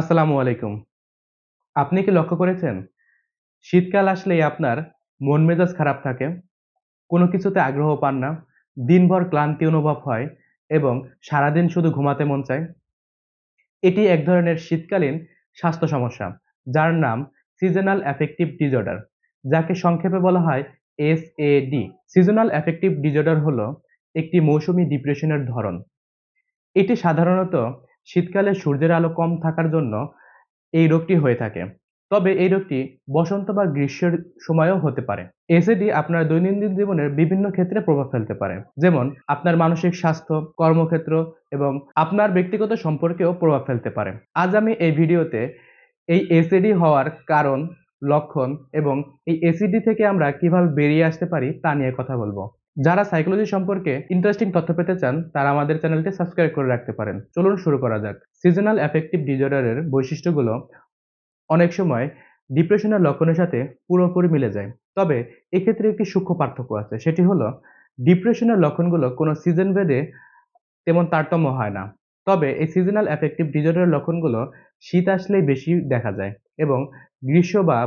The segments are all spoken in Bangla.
আসসালামু আলাইকুম। আপনি কি লক্ষ্য করেছেন? শীতকাল আসলেই আপনার মন মেজাজ খারাপ থাকে, কোনো কিছুতে আগ্রহ পান না, দিনভর ক্লান্তি অনুভব হয় এবং সারাদিন শুধু ঘুমাতে মন চায়? এটি এক ধরনের শীতকালীন স্বাস্থ্য সমস্যা, যার নাম সিজনাল অ্যাফেক্টিভ ডিজঅর্ডার যাকে সংক্ষেপে বলা হয় S A D seasonal affective disorder হলো একটি মৌসুমী ডিপ্রেশনের ধরন। এটি সাধারণত শীতকালে সূর্যের আলো কম থাকার জন্য এই রোগটি হয়ে থাকে। তবে এই রোগটি বসন্ত বা গ্রীষ্মের সময়ও হতে পারে। এসিডি আপনার দৈনন্দিন জীবনের বিভিন্ন ক্ষেত্রে প্রভাব ফেলতে পারে। যেমন, আপনার মানসিক স্বাস্থ্য, কর্মক্ষেত্র এবং আপনার ব্যক্তিগত সম্পর্কেও প্রভাব ফেলতে পারে। আজ আমি এই ভিডিওতে এই এসিডি হওয়ার কারণ, লক্ষণ এবং এই এসিডি থেকে আমরা কীভাবে বেরিয়ে আসতে পারি তা নিয়ে কথা বলব। যারা সাইকোলজি সম্পর্কে ইন্টারেস্টিং তথ্য পেতে চান, তারা আমাদের চ্যানেলটি সাবস্ক্রাইব করে রাখতে পারেন। চলুন শুরু করা যাক। সিজনাল অ্যাফেক্টিভ ডিজর্ডারের বৈশিষ্ট্যগুলো অনেক সময় ডিপ্রেশনের লক্ষণের সাথে পুরোপুরি মিলে যায়। তবে এক্ষেত্রে একটি সূক্ষ্ম পার্থক্য আছে, সেটি হলো ডিপ্রেশনের লক্ষণগুলো কোনো সিজন ভেদে তেমন তারতম্য হয় না। তবে এই সিজনাল অ্যাফেক্টিভ ডিজর্ডারের লক্ষণগুলো শীত আসলেই বেশি দেখা যায় এবং গ্রীষ্ম বা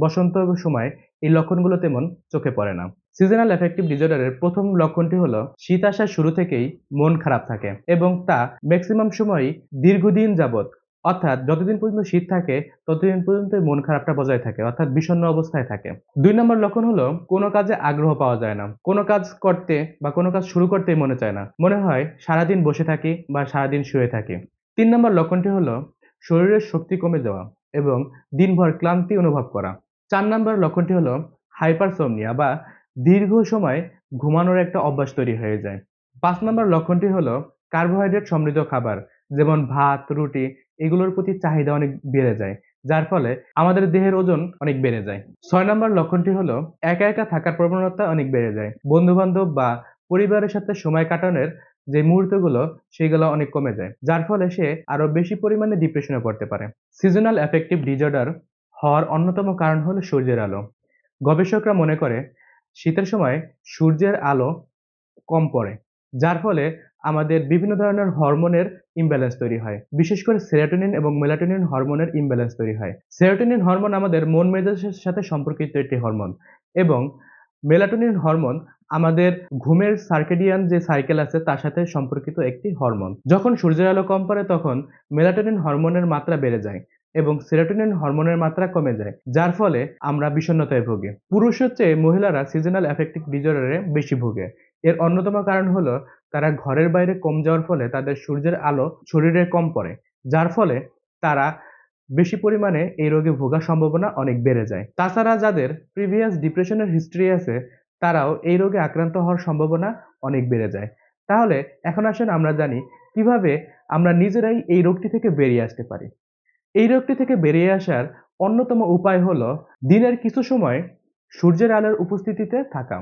বসন্ত সময় এই লক্ষণগুলো তেমন চোখে পড়ে না। সিজনাল এফেক্টিভ ডিজর্ডারের প্রথম লক্ষণটি হলো শীত আসার শুরু থেকেই মন খারাপ থাকে এবং তা ম্যাক্সিমাম সময়ই দীর্ঘদিন যাবৎ। অর্থাৎ যতদিন পর্যন্ত শীত থাকে, ততদিন পর্যন্ত মন খারাপটা বজায় থাকে, অর্থাৎ বিষণ্ণ অবস্থায় থাকে। দুই নম্বর লক্ষণ হলো কোনো কাজে আগ্রহ পাওয়া যায় না। কোনো কাজ করতে বা কোনো কাজ শুরু করতেই মনে চায় না। মনে হয় সারাদিন বসে থাকি বা সারাদিন শুয়ে থাকি। তিন নম্বর লক্ষণটি হলো শরীরের শক্তি কমে যাওয়া এবং দিনভর ক্লান্তি অনুভব করা। চার নম্বর লক্ষণটি হলো হাইপারসোমনিয়া বা দীর্ঘ সময় ঘুমানোর একটা অভ্যাস তৈরি হয়ে যায়। পাঁচ নম্বর লক্ষণটি হলো কার্বোহাইড্রেট সমৃদ্ধ খাবার, যেমন ভাত, রুটি, এগুলোর প্রতি চাহিদা অনেক বেড়ে যায়, যার ফলে আমাদের দেহের ওজন অনেক বেড়ে যায়। ছয় নম্বর লক্ষণটি হলো একা একা থাকার প্রবণতা অনেক বেড়ে যায়। বন্ধু বান্ধব বা পরিবারের সাথে সময় কাটানোর যে মুহূর্তগুলো, সেগুলো অনেক কমে যায়, যার ফলে সে আরও বেশি পরিমাণে ডিপ্রেশনে পড়তে পারে। সিজনাল এফেক্টিভ ডিজর্ডার হওয়ার অন্যতম কারণ হলো সূর্যের আলো। গবেষকরা মনে করে, শীতের সময় সূর্যের আলো কম পড়ে, যার ফলে আমাদের বিভিন্ন ধরনের হরমোনের ইমব্যালেন্স তৈরি হয়। বিশেষ করে সেরাটোনিন এবং মেলাটোনিন হরমোনের ইমব্যালেন্স তৈরি হয়। সেরাটোনিন হরমোন আমাদের মন মেজাজের সাথে সম্পর্কিত একটি হরমোন এবং মেলাটোনিন হরমোন আমাদের ঘুমের সার্কেডিয়ান যে সাইকেল আছে তার সাথে সম্পর্কিত একটি হরমোন। যখন সূর্যের আলো কম পড়ে তখন মেলাটোনিন হরমোনের মাত্রা বেড়ে যায়। এবং সেরাটোনিন হরমোনের মাত্রা কমে যায়, যার ফলে আমরা বিষণ্ণতায় ভুগি। পুরুষের চেয়ে মহিলারা সিজনাল অ্যাফেক্টিভ ডিজর্ডারে বেশি ভুগে। এর অন্যতম কারণ হলো, তারা ঘরের বাইরে কম যাওয়ার ফলে তাদের সূর্যের আলো শরীরে কম পড়ে, যার ফলে তারা বেশি পরিমাণে এই রোগে ভোগার সম্ভাবনা অনেক বেড়ে যায়। তাছাড়া যাদের প্রিভিয়াস ডিপ্রেশনের হিস্ট্রি আছে, তারাও এই রোগে আক্রান্ত হওয়ার সম্ভাবনা অনেক বেড়ে যায়। তাহলে এখন আসেন আমরা জানি কীভাবে আমরা নিজেরাই এই রোগটি থেকে বেরিয়ে আসতে পারি। এই রোগটি থেকে বেরিয়ে আসার অন্যতম উপায় হলো দিনের কিছু সময় সূর্যের আলোর উপস্থিতিতে থাকা।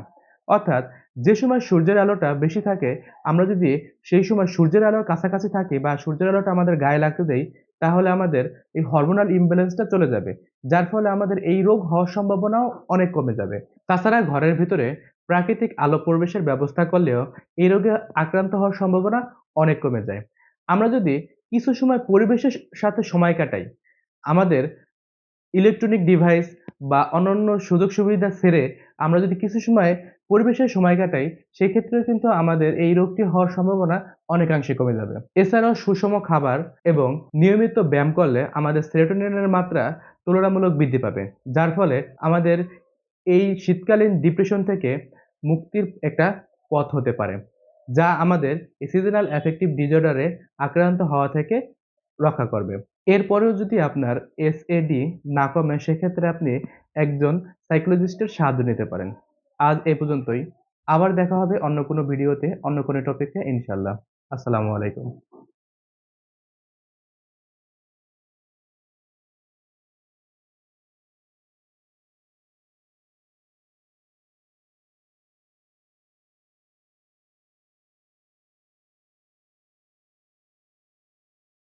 অর্থাৎ যে সময় সূর্যের আলোটা বেশি থাকে, আমরা যদি সেই সময় সূর্যের আলোর কাছাকাছি থাকি বা সূর্যের আলোটা আমাদের গায়ে লাগতে দেই, তাহলে আমাদের এই হরমোনাল ইমব্যালেন্সটা চলে যাবে, যার ফলে আমাদের এই রোগ হওয়ার সম্ভাবনাও অনেক কমে যাবে। তাছাড়া ঘরের ভিতরে প্রাকৃতিক আলো প্রবেশের ব্যবস্থা করলেও এই রোগে আক্রান্ত হওয়ার সম্ভাবনা অনেক কমে যায়। আমরা যদি কিছু সময় পরিবেশের সাথে সময় কাটাই। আমাদের ইলেকট্রনিক ডিভাইস বা অন্যান্য সুযোগ সুবিধা ছেড়ে আমরা যদি কিছু সময় পরিবেশের সময় কাটাই সেক্ষেত্রেও কিন্তু আমাদের এই রোগটি হওয়ার সম্ভাবনা অনেকাংশে কমে যাবে। এছাড়াও সুষম খাবার এবং নিয়মিত ব্যায়াম করলে আমাদের সেরোটোনিনের মাত্রা তুলনামূলক বৃদ্ধি পাবে, যার ফলে আমাদের এই শীতকালীন ডিপ্রেশন থেকে মুক্তির একটা পথ হতে পারে। যা আমাদের সিজনাল এফেক্টিভ ডিজর্ডারে আক্রান্ত হওয়া থেকে রক্ষা করবে। এরপরেও যদি আপনার এসএডি না কমে, সেক্ষেত্রে আপনি একজন সাইকোলজিস্টের সাহায্য নিতে পারেন। আজ এ পর্যন্তই। আবার দেখা হবে অন্য কোনো ভিডিওতে অন্য কোনো টপিকে ইনশাল্লাহ আসসালামু আলাইকুম।